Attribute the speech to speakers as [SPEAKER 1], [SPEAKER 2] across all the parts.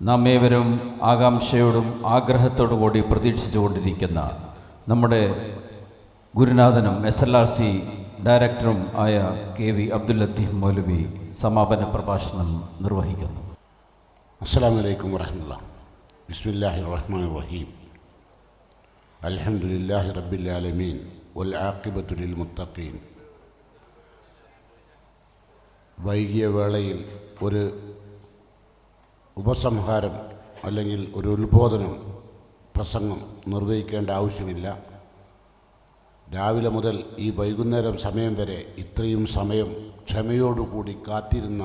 [SPEAKER 1] നാം ഏവരും ആകാംക്ഷയോടും ആഗ്രഹത്തോടു കൂടി പ്രതീക്ഷിച്ചുകൊണ്ടിരിക്കുന്ന നമ്മുടെ ഗുരുനാഥനും എസ് എൽ ആർ സി ഡയറക്ടറും ആയ കെ വി അബ്ദുൽ ലത്തീഫ് മൗലവി സമാപന പ്രഭാഷണം നിർവഹിക്കുന്നു.
[SPEAKER 2] അസ്സാം വലൈക്കും വരഹമുല്ല ബിസ്മില്ലാഹി റഹ്മാൻ റഹീം അലഹമുല്ലാഹി റബ്ബിൽ ആലമീൻ. വൽ ആഖിബത്തു ലിൽ മുത്തഖീൻ. വൈകിയ വേളയിൽ ഒരു ഉപസംഹാരം അല്ലെങ്കിൽ ഒരു ഉത്ബോധനം പ്രസംഗം നിർവഹിക്കേണ്ട ആവശ്യമില്ല. രാവിലെ മുതൽ ഈ വൈകുന്നേരം സമയം വരെ ഇത്രയും സമയം ക്ഷമയോടുകൂടി കാത്തിരുന്ന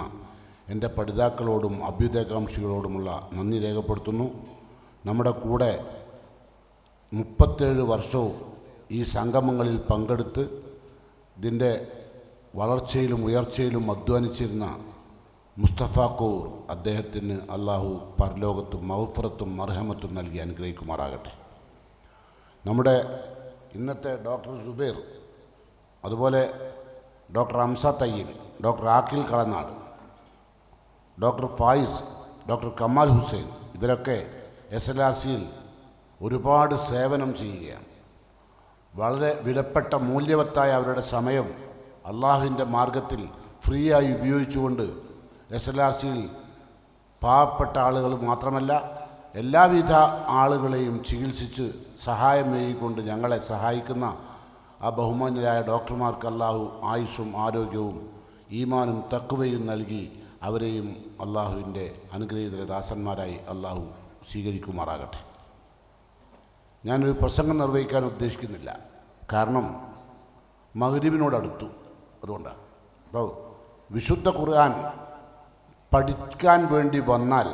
[SPEAKER 2] എന്റെ പഠിതാക്കളോടും അഭ്യുദയകാംക്ഷികളോടുമുള്ള നന്ദി രേഖപ്പെടുത്തുന്നു. നമ്മുടെ കൂടെ മുപ്പത്തേഴ് വർഷവും ഈ സംഗമങ്ങളിൽ പങ്കെടുത്ത് ഇതിന്റെ വളർച്ചയിലും ഉയർച്ചയിലും അധ്വാനിച്ചിരുന്ന മുസ്തഫ കോർ അദ്ദേഹത്തിന് അള്ളാഹു പരലോകത്തും മൗഫറത്തും മർഹമത്തും നൽകി അനുഗ്രഹിക്കുമാറാകട്ടെ. നമ്മുടെ ഇന്നത്തെ ഡോക്ടർ സുബൈർ അതുപോലെ doctor Amsa Thayyal doctor Akhil Kalanad doctor Fayis doctor Kamal Hussain ഇവരൊക്കെ എസ് എൽ ആർ സിയിൽ ഒരുപാട് സേവനം ചെയ്യുകയാണ്. വളരെ വിലപ്പെട്ട മൂല്യവത്തായ അവരുടെ സമയം അള്ളാഹുവിന്റെ മാർഗത്തിൽ ഫ്രീ ആയി ഉപയോഗിച്ചുകൊണ്ട് എസ് എൽ ആർ സിയിൽ പാവപ്പെട്ട ആളുകൾ മാത്രമല്ല എല്ലാവിധ ആളുകളെയും ചികിത്സിച്ച് സഹായം നൽകിക്കൊണ്ട് ഞങ്ങളെ സഹായിക്കുന്ന ആ ബഹുമാന്യരായ ഡോക്ടർമാർക്ക് അള്ളാഹു ആയുസ്സും ആരോഗ്യവും ഈമാനും തക്കുവയും നൽകി അവരെയും അള്ളാഹുവിന്റെ അനുഗ്രഹീതര ദാസന്മാരായി അള്ളാഹു സ്വീകരിക്കുമാറാകട്ടെ. ഞാനൊരു പ്രസംഗം നിർവഹിക്കാൻ ഉദ്ദേശിക്കുന്നില്ല. കാരണം മഹരീബിനോടടുത്തു അതുകൊണ്ടാണ്. അപ്പോൾ വിശുദ്ധ ഖുർആൻ പഠിക്കാൻ വേണ്ടി വന്നാൽ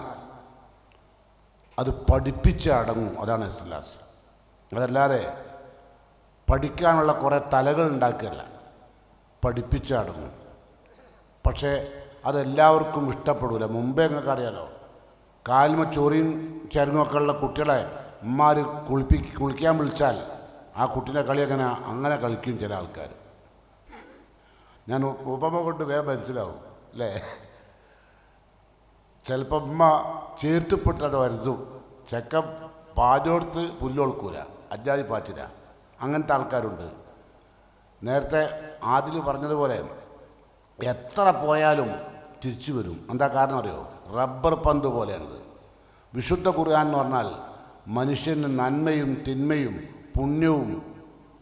[SPEAKER 2] അത് പഠിപ്പിച്ച് അടങ്ങും. അതാണ് ഇസ്ലാസ് അതല്ലാതെ പഠിക്കാനുള്ള കുറേ തലകൾ ഉണ്ടാക്കുകയല്ല. പഠിപ്പിച്ച് അടങ്ങും. പക്ഷേ അതെല്ലാവർക്കും ഇഷ്ടപ്പെടില്ല മുമ്പേ നിങ്ങൾക്ക് അറിയാലോ കാൽമ ചൊറിയും ചരങ്ങൊക്കെ ഉള്ള കുട്ടികളെ ഉമ്മാർ കുളിപ്പി കുളിക്കാൻ വിളിച്ചാൽ ആ കുട്ടീനെ കളി അങ്ങനെ അങ്ങനെ കളിക്കും ചില ആൾക്കാർ ഞാൻ ഉപമ കൊണ്ട് വേഗം മനസ്സിലാവും അല്ലേ? ചിലപ്പോൾ ഉമ്മ വരുതും വരുന്നു ചെക്കൻ പാചോടുത്ത് പുല്ലൊളുക്കൂല. അജാതി പാച്ചില. അങ്ങനത്തെ ആൾക്കാരുണ്ട്. നേരത്തെ ആദിൽ പറഞ്ഞതുപോലെ എത്ര പോയാലും തിരിച്ചു വരും. എന്താ കാരണം അറിയോ? റബ്ബർ പന്ത് പോലെയാണിത്. വിശുദ്ധ ഖുർആൻ എന്ന് പറഞ്ഞാൽ മനുഷ്യന് നന്മയും തിന്മയും പുണ്യവും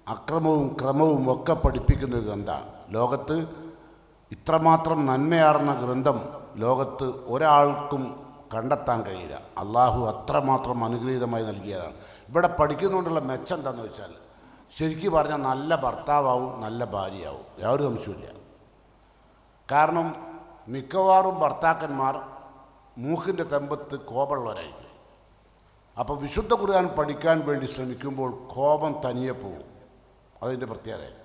[SPEAKER 2] അക്രമവും ക്രമവും ഒക്കെ പഠിപ്പിക്കുന്ന ഗ്രന്ഥമാണ് ലോകത്ത് ഇത്രമാത്രം നന്മയാർന്ന ഗ്രന്ഥം ലോകത്ത് ഒരാൾക്കും കണ്ടെത്താൻ കഴിയില്ല. അള്ളാഹു അത്രമാത്രം അനുഗ്രഹീതമായി നൽകിയതാണ്. ഇവിടെ പഠിക്കുന്നതുകൊണ്ടുള്ള മെച്ചം എന്താണെന്ന് വെച്ചാൽ ശരിക്കും പറഞ്ഞാൽ നല്ല ഭർത്താവാവും നല്ല ഭാര്യയാവും. യാതൊരു സംശയമില്ല കാരണം മിക്കവാറും ഭർത്താക്കന്മാർ മൂക്കിന്റെ തെമ്പത്ത് കോപമുള്ളവരായിരിക്കും. അപ്പോൾ വിശുദ്ധ ഖുർആൻ പഠിക്കാൻ വേണ്ടി ശ്രമിക്കുമ്പോൾ കോപം തനിയെ പോകും. അതിന്റെ പ്രത്യേകത.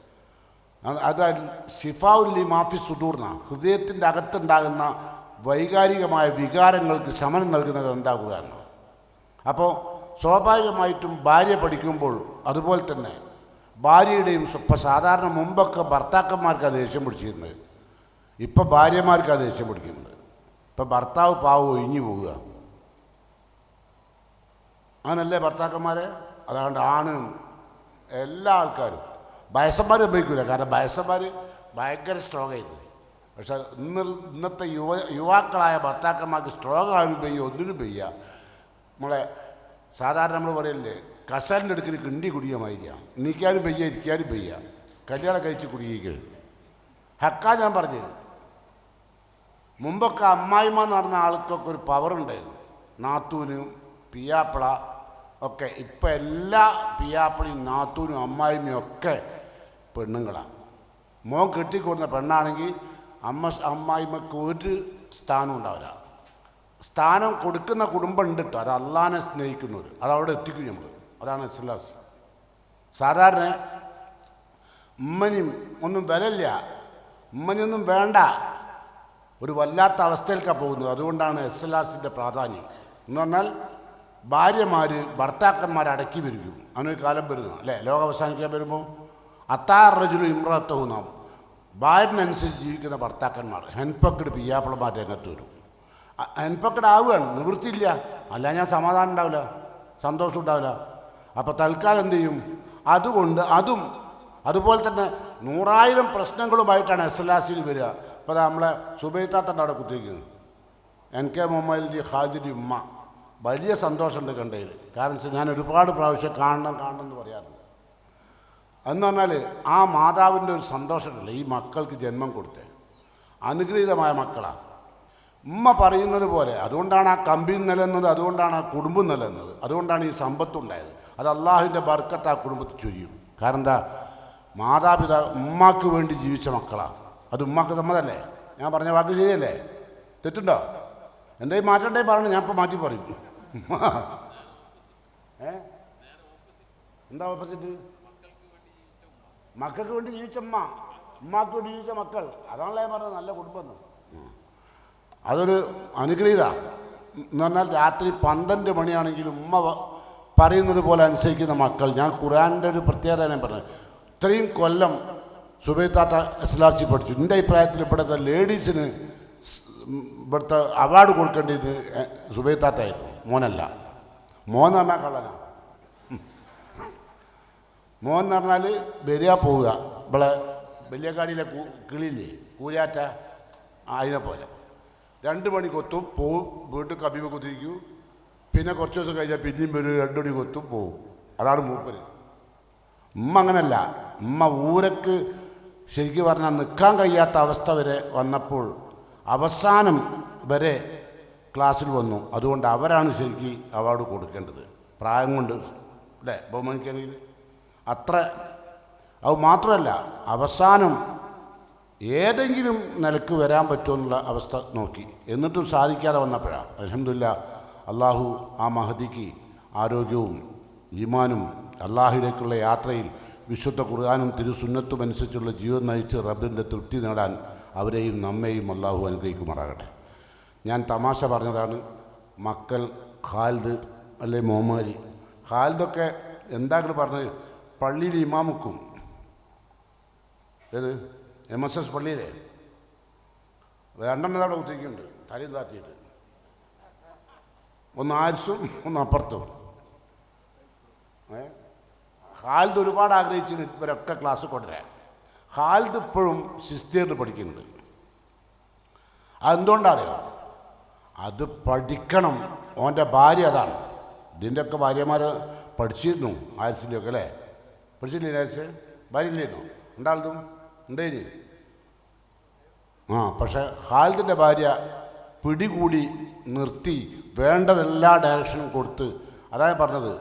[SPEAKER 2] അതായത് അത് ഷിഫാഉല്ലി മാഫി സുദൂർന്ന ഹൃദയത്തിന്റെ അകത്തുണ്ടാകുന്ന വൈകാരികമായ വികാരങ്ങൾക്ക് ശമനം നൽകുന്ന ഗ്രന്ഥാകുക എന്നത്. അപ്പോൾ സ്വാഭാവികമായിട്ടും ഭാര്യ പഠിക്കുമ്പോൾ അതുപോലെ തന്നെ ഭാര്യയുടെയും ഇപ്പം സാധാരണ മുമ്പൊക്കെ ഭർത്താക്കന്മാർക്ക് ദേഷ്യം പിടിച്ചിരുന്നത്. ഇപ്പം ഭാര്യമാർക്ക് ദേഷ്യം പിടിക്കുന്നത്. ഇപ്പം ഭർത്താവ് പാവ് ഒഴിഞ്ഞു പോവുക. അങ്ങനല്ലേ ഭർത്താക്കന്മാരെ? അതുകൊണ്ട് ആണ്. എല്ലാ ആൾക്കാരും. വയസ്സന്മാർ ഉപയോഗിക്കില്ല കാരണം വയസ്സന്മാർ ഭയങ്കര സ്ട്രോങ് ആയിരുന്നു. പക്ഷെ ഇന്ന് ഇന്നത്തെ യുവ യുവാക്കളായ ഭർത്താക്കന്മാർക്ക് സ്ട്രോങ് ആകാനും പെയ്യ ഒന്നിനും പെയ്യ നമ്മളെ സാധാരണ നമ്മൾ പറയല്ലേ കസാലിന്റെ അടുക്കൽ കിണ്ടി കുടിയമായിരിക്കാം നിൽക്കാനും പെയ്യ ഇരിക്കാനും പെയ്യ കല്യാണം കഴിച്ച് കുടിയിക്കുക ഹക്ക ഞാൻ പറഞ്ഞു മുമ്പൊക്കെ അമ്മായിമ്മ എന്ന് പറഞ്ഞ ആൾക്കൊക്കെ ഒരു പവർ ഉണ്ടായിരുന്നു. നാത്തൂനും പിയാപ്പിള ഒക്കെ ഇപ്പം എല്ലാ പിയാപ്പിളയും നാത്തൂനും അമ്മായിമ്മയും ഒക്കെ പെണ്ണുങ്ങളാണ് മോൻ കെട്ടിക്കൊടുന്ന പെണ്ണാണെങ്കിൽ അമ്മ അമ്മായിമ്മക്ക് ഒരു സ്ഥാനം ഉണ്ടാവില്ല. സ്ഥാനം കൊടുക്കുന്ന കുടുംബം ഉണ്ട് കേട്ടോ അത് അള്ളാനെ സ്നേഹിക്കുന്നവർ അത് അവിടെ എത്തിക്കും നമ്മൾ അതാണ് ഇസ്ലാസ്. സാധാരണ ഉമ്മനും ഒന്നും വിലയില്ല. ഉമ്മനൊന്നും വേണ്ട. ഒരു വല്ലാത്ത അവസ്ഥയിലേക്കാണ് പോകുന്നത്. അതുകൊണ്ടാണ് എസ് എൽ ആർസിന്റെ പ്രാധാന്യം. എന്ന് പറഞ്ഞാൽ ഭാര്യമാർ ഭർത്താക്കന്മാർ അടക്കി വരിക്കും അവനൊരു കാലം വരുന്നു അല്ലേ? ലോകം അവസാനിക്കാൻ വരുമ്പോൾ അത്താർ റജുലു ഇമ്രത്തവും നാം ഭാര്യനനുസരിച്ച് ജീവിക്കുന്ന ഭർത്താക്കന്മാർ. ഹെൻപക്കഡ് പിയ്യാപ്പിളമാർ രംഗത്ത് വരും. ഹെൻപക്കഡ് ആവുകയാണ് നിവൃത്തിയില്ല. അല്ല ഞാൻ സമാധാനം ഉണ്ടാവില്ല. സന്തോഷം ഉണ്ടാവില്ല. അപ്പോൾ തൽക്കാലം എന്ത് ചെയ്യും? അതുകൊണ്ട് അതും അതുപോലെ തന്നെ നൂറായിരം പ്രശ്നങ്ങളുമായിട്ടാണ് എസ് എൽ ആർ സിയിൽ വരിക ഇപ്പോൾ നമ്മളെ സുബൈത്താത്തന്റെ അവിടെ കുത്തിയിരിക്കുന്നത് എൻ കെ മുഹമ്മദ് ഹാജിരി ഉമ്മ. വലിയ സന്തോഷമുണ്ട് കണ്ടതിൽ. കാരണം വെച്ചാൽ ഞാൻ ഒരുപാട് പ്രാവശ്യം കാണണം കാണണം എന്ന് പറയാറുണ്ട്. എന്ന് പറഞ്ഞാൽ ആ മാതാവിന്റെ ഒരു സന്തോഷമുണ്ടല്ലോ ഈ മക്കൾക്ക് ജന്മം കൊടുത്ത്. അനുഗ്രഹീതമായ മക്കളാണ് ഉമ്മ പറയുന്നത് പോലെ അതുകൊണ്ടാണ് ആ കമ്പി നിലനിന്നത് അതുകൊണ്ടാണ് ആ കുടുംബം നിലനിന്നത് അതുകൊണ്ടാണ് ഈ സമ്പത്തുണ്ടായത്. അത് അള്ളാഹുവിന്റെ ബർക്കത്ത് ആ കുടുംബത്തിൽ ചൊരിയും. കാരണം എന്താ? മാതാപിതാ ഉമ്മാക്ക് വേണ്ടി ജീവിച്ച മക്കളാണ് അത് ഉമ്മാക്ക് സമ്മതല്ലേ? ഞാൻ പറഞ്ഞ വാക്ക് ശരിയല്ലേ? തെറ്റുണ്ടോ? എന്തേ മാറ്റണ്ടേ പറഞ്ഞു ഞാൻ ഇപ്പോൾ മാറ്റി പറയും. ഏ? എന്താ ഓപ്പോസിറ്റ് മക്കൾക്ക് വേണ്ടി ജീവിച്ച ഉമ്മ. ഉമ്മാക്ക് വേണ്ടി ജീവിച്ച മക്കൾ. അതാണല്ലേ ഞാൻ പറഞ്ഞത് നല്ല കുടുംബം. അതൊരു അനുഗ്രഹീത. എന്ന് പറഞ്ഞാൽ രാത്രി പന്ത്രണ്ട് മണിയാണെങ്കിലും ഉമ്മ പറയുന്നത് പോലെ അനുസരിക്കുന്ന മക്കൾ. ഞാൻ ഖുറാന്റെ ഒരു പ്രത്യേകത ഞാൻ പറഞ്ഞത്. ഇത്രയും കൊല്ലം സുബൈത്താത്ത എസ് എൽ ആർ സി പഠിച്ചു. എന്റെ അഭിപ്രായത്തിൽ ഇവിടുത്തെ ലേഡീസിന് ഇവിടുത്തെ അവാർഡ് കൊടുക്കേണ്ടത് സുബൈത്താത്തായിരുന്നു മോനല്ല. മോൻ എന്ന് പറഞ്ഞാൽ കള്ളനാ മോൻ എന്ന് പറഞ്ഞാൽ വരിക പോവുക. ഇവിടെ വലിയക്കാടിയിലെ കൂ കിളിയില്ലേ കൂലാറ്റ അതിനെ പോലെ. രണ്ട് മണി കൊത്തും പോവും വീട്ടിൽ കബീമ കൊത്തിരിക്കും. പിന്നെ കുറച്ച് ദിവസം കഴിഞ്ഞാൽ പിന്നെയും വരും രണ്ട് മണി കൊത്തും പോവും. അതാണ് മൂപ്പര്. ഉമ്മ അങ്ങനല്ല. ഉമ്മ ഊരക്ക് ശരിക്കും പറഞ്ഞാൽ നിൽക്കാൻ കഴിയാത്ത അവസ്ഥ വരെ വന്നപ്പോൾ അവസാനം വരെ ക്ലാസ്സിൽ വന്നു. അതുകൊണ്ട് അവരാണ് ശരിക്കും അവാർഡ് കൊടുക്കേണ്ടത്. പ്രായം കൊണ്ട് അല്ലേ ബഹുമാനിക്കുകയാണെങ്കിൽ അത്ര. അത് മാത്രമല്ല അവസാനം ഏതെങ്കിലും നിലയ്ക്ക് വരാൻ പറ്റുമെന്നുള്ള അവസ്ഥ നോക്കി. എന്നിട്ടും സാധിക്കാതെ വന്നപ്പോഴാണ് അലഹമില്ല അള്ളാഹു ആ മഹദിക്ക് ആരോഗ്യവും ഈമാനും അള്ളാഹുവിലേക്കുള്ള യാത്രയിൽ വിശുദ്ധ ഖുർആാനും തിരുസുന്നത്തും അനുസരിച്ചുള്ള ജീവൻ നയിച്ച് റബ്ബിന്റെ തൃപ്തി നേടാൻ അവരെയും നമ്മെയും അള്ളാഹു അനുഗ്രഹിക്കുമാറാകട്ടെ. ഞാൻ തമാശ പറഞ്ഞതാണ് മക്കൾ ഖാൽദ് അല്ലെ മോമാരി ഖാൽദൊക്കെ എന്താ ഇങ്ങട് പറഞ്ഞത്? പള്ളിയിൽ ഇമാമുക്കും. ഏത്? എം എസ് എസ് പള്ളിയിലെ? രണ്ടെണ്ണം അവിടെ കുത്തിരിക്കുന്നുണ്ട് തലയും താത്തിയിട്ട്. ഒന്ന് ആരിസും ഒന്ന് അപ്പുറത്തും. ഏ? ഹാൽദ് ഒരുപാട് ആഗ്രഹിച്ചിട്ട് ഇവരൊക്കെ ക്ലാസ് കൊണ്ടുവരാൻ. ഹാൽദ് ഇപ്പോഴും സിസ്റ്റേറിൽ പഠിക്കുന്നുണ്ട്. അതെന്തുകൊണ്ടറിയോ അത് പഠിക്കണം. ഓന്റെ ഭാര്യ അതാണ്. ഇതിന്റെയൊക്കെ ഭാര്യമാർ പഠിച്ചിരുന്നു ആരിസിന്റെയൊക്കെ അല്ലേ? പഠിച്ചില്ലേ ആരിസ് ഭാര്യ ഇല്ലായിരുന്നു ഉണ്ടാളും ഉണ്ടേനി ആ പക്ഷെ ഹാലിദിന്റെ ഭാര്യ പിടികൂടി നിർത്തി വേണ്ടതെല്ലാ ഡയറക്ഷനും കൊടുത്ത് അതായത് പറഞ്ഞത്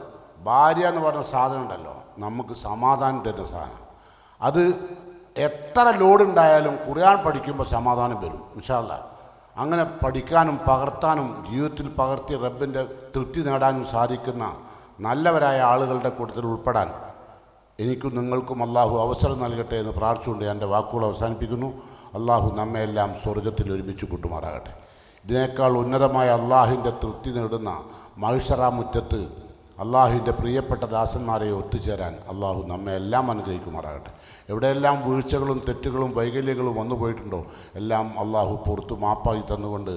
[SPEAKER 2] ഭാര്യ എന്ന് പറഞ്ഞ സാധനം ഉണ്ടല്ലോ നമുക്ക് സമാധാനം തരുന്ന സാധനം. അത് എത്ര ലോഡ് ഉണ്ടായാലും ഖുർആൻ പഠിക്കുമ്പോൾ സമാധാനം വരും ഇൻഷാല്ല അങ്ങനെ പഠിക്കാനും പകർത്താനും ജീവിതത്തിൽ പകർത്തി റബ്ബിന്റെ തൃപ്തി നേടാനും സാധിക്കുന്ന നല്ലവരായ ആളുകളുടെ കൂട്ടത്തിൽ ഉൾപ്പെടാൻ എനിക്കും നിങ്ങൾക്കും അള്ളാഹു അവസരം നൽകട്ടെ എന്ന് പ്രാർത്ഥിച്ചുകൊണ്ട് എന്റെ വാക്കുകൾ അവസാനിപ്പിക്കുന്നു. അള്ളാഹു നമ്മയെല്ലാം സ്വർഗത്തിൽ ഒരുമിച്ച് കൂട്ടുമാറാകട്ടെ. ഇതിനേക്കാൾ ഉന്നതമായ അള്ളാഹുവിന്റെ തൃപ്തി നേടുന്ന മഹിഷറ മുറ്റത്ത് അള്ളാഹുവിന്റെ പ്രിയപ്പെട്ട ദാസന്മാരെ ഒത്തുചേരാൻ അള്ളാഹു നമ്മെ എല്ലാം അനുഗ്രഹിക്കുമാറാകട്ടെ. എവിടെയെല്ലാം വീഴ്ചകളും തെറ്റുകളും വൈകല്യങ്ങളും വന്നു പോയിട്ടുണ്ടോ എല്ലാം അള്ളാഹു പുറത്തു മാപ്പാക്കി തന്നുകൊണ്ട്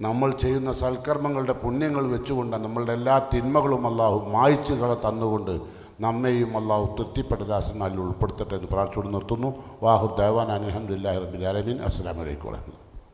[SPEAKER 2] നമ്മൾ ചെയ്യുന്ന സൽക്കർമ്മങ്ങളുടെ പുണ്യങ്ങൾ വെച്ചുകൊണ്ട് നമ്മളുടെ എല്ലാ തിന്മകളും അള്ളാഹു മായ്ച്ചുകളെ തന്നുകൊണ്ട് നമ്മെയും അള്ളാഹു തൃപ്തിപ്പെട്ട ദാസന്മാരിൽ ഉൾപ്പെടുത്തട്ടെ എന്ന് പ്രാർത്ഥിച്ചുകൊണ്ട് നിർത്തുന്നു. വാഹു ദേവാൻ അലഹമുല്ലാ റബിൻ അലമീൻ അസ്സാം വലൈക്കും വാഹമത്തുള്ള